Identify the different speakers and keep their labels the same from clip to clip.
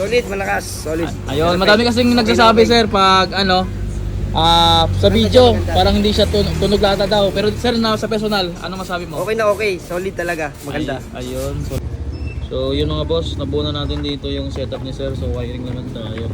Speaker 1: Solid, malakas, solid.
Speaker 2: Ayun, madami kasing nagsasabi sir pag ano, ah sa video, parang hindi siya tun- tunog lata daw. Pero sir, na sa personal, ano masabi mo?
Speaker 1: Okay na okay, solid talaga, maganda.
Speaker 2: Ay- ayun. So, so yun mga boss, nabuo na natin dito yung setup ni sir. So wiring naman tayo.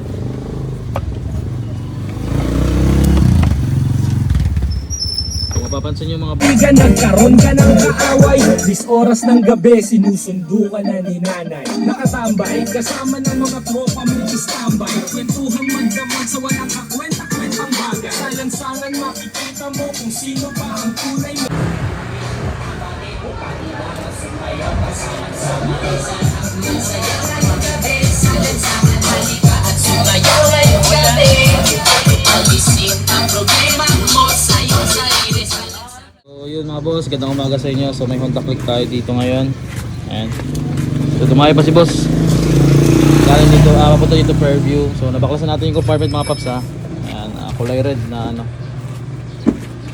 Speaker 2: Mapapansin yung mga
Speaker 3: Ka nagkaroon ka ng kaaway. Dis oras ng gabi sinusundo ka na ni nanay. Nakatambay kasama ng mga tropa mo standby Kwentuhan magdamag sa walang kakwenta-kwentang bagay Salansangan makikita mo kung sino pa ang tunay mo
Speaker 2: So yun mga boss, gandang umaga sa inyo. So may Honda Click tayo dito ngayon. Ayan. So dumayo pa si boss. Galing dito, ah, papunta dito Fairview. So nabaklasan natin yung compartment mga paps ha. Ayan, ah, kulay red na ano.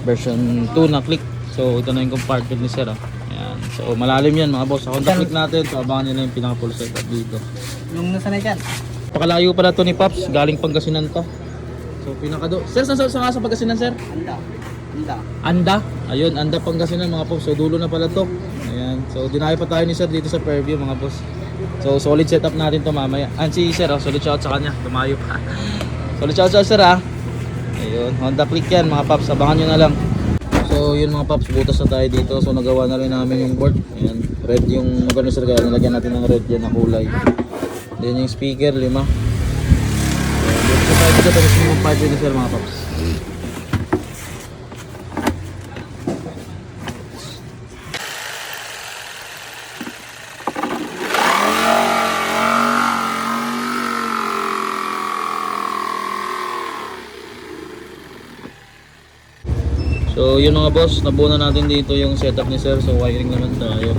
Speaker 2: Version 2 na Click. So ito na yung compartment ni Sir. ah. Ayan. So malalim yan mga boss. Sa Honda Click natin, so abangan nyo na yung pinaka full setup dito.
Speaker 1: Nung nasa na dyan?
Speaker 2: Pakalayo pala to ni Paps, galing Pangasinan to. So pinaka do. Sir, saan sa, ka sa Pangasinan sir?
Speaker 1: Anda, anda.
Speaker 2: Anda. Ayun, Anda Pangasinan mga pops. So dulo na pala to. Ayan. So dinayo pa tayo ni Sir dito sa Fairview mga boss. So solid setup natin to mamaya. Ah, si Sir, oh, solid shout sa kanya. Dumayo pa. solid shout sa Sir ah. Ayun, Honda Click yan mga pops. Abangan nyo na lang. So yun mga pops, butas na tayo dito. So nagawa na rin namin yung board. Ayan, red yung magano sir kaya nilagyan natin ng red yan na kulay. Then yung speaker, lima. So, dito tayo dito, tapos yung part ni sir mga pops. So yun mga boss, nabuo na natin dito yung setup ni sir. So wiring naman tayo.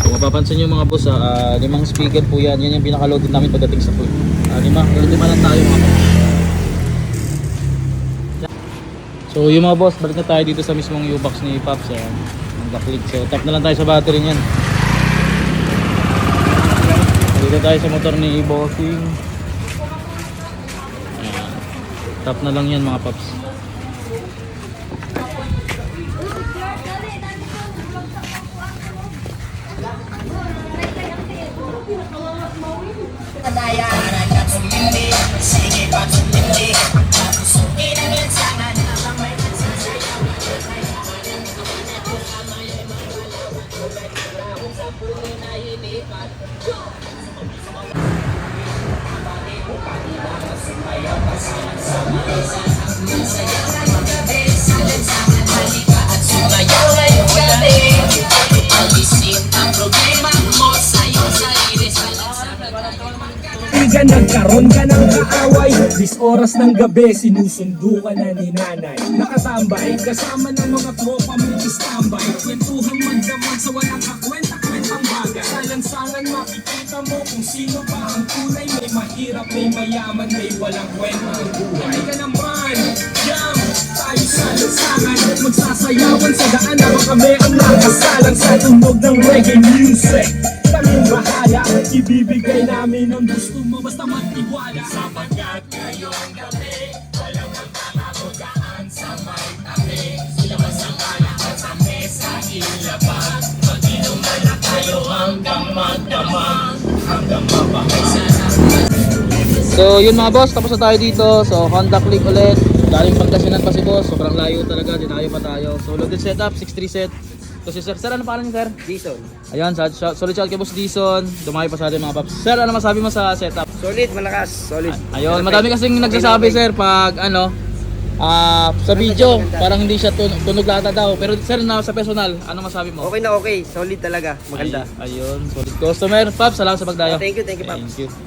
Speaker 2: Kung mapapansin nyo mga boss, ah, limang speaker po yan. Yan yung pinaka-loaded namin pagdating sa pool. Ah, lima, lima lang tayo mga boss. So yung mga boss, balik na tayo dito sa mismong U-box ni Pops. Ayan, ang backlit. So tap na lang tayo sa battery niyan. Dito tayo sa motor ni Bossing. Tap na lang yan mga Pops.
Speaker 3: Ka nagkaroon ka ng kaaway. Dis oras ng gabi sinusundo ka na ni nanay. Nakatambay kasama ng mga tropa mo standby Kwentuhan magdamag sa walang kakwenta-kwentang bagay. Salansangan makikita mo kung sino pa ang tunay. May mahirap, may mayaman, may walang kwenta. Ang buhay ka naman, Tayo sa lansangan Magsasayawan sa daan Habang kami ang nakasalang sa tunog ng reggae music. Kaming bahala Ibibigay namin ang gusto mo Basta magtiwala. Sapagkat ngayong gabi Walang magkakagogaan sa may tabi. Ilabas ang alak at sa mesa ilabas Mag-inom na tayo hanggang magdamag Hanggang mapakisa
Speaker 2: So yun mga boss, tapos na tayo dito. So Honda Click ulit. Galing Pangasinan pa si boss. Sobrang layo talaga. Dinayo pa tayo. So loaded setup, 6-3 set. So si Sir, Sir ano pangalan niyo Sir?
Speaker 1: Jason.
Speaker 2: Ayan, sa- sa- solid shout kay Boss Dison. Dumayo pa sa atin mga paps. Sir, ano masabi mo sa setup?
Speaker 1: Solid, malakas, solid.
Speaker 2: Ayun, madami kasing nagsasabi sir pag ano, ah sa video, parang hindi siya tun- tunog lata daw. Pero sir, na sa personal, ano masabi mo?
Speaker 1: Okay na okay, solid talaga, maganda.
Speaker 2: Ay, ayun, solid customer. Paps, salamat sa pagdayo.
Speaker 1: Thank you, thank you, Paps.
Speaker 2: Thank you.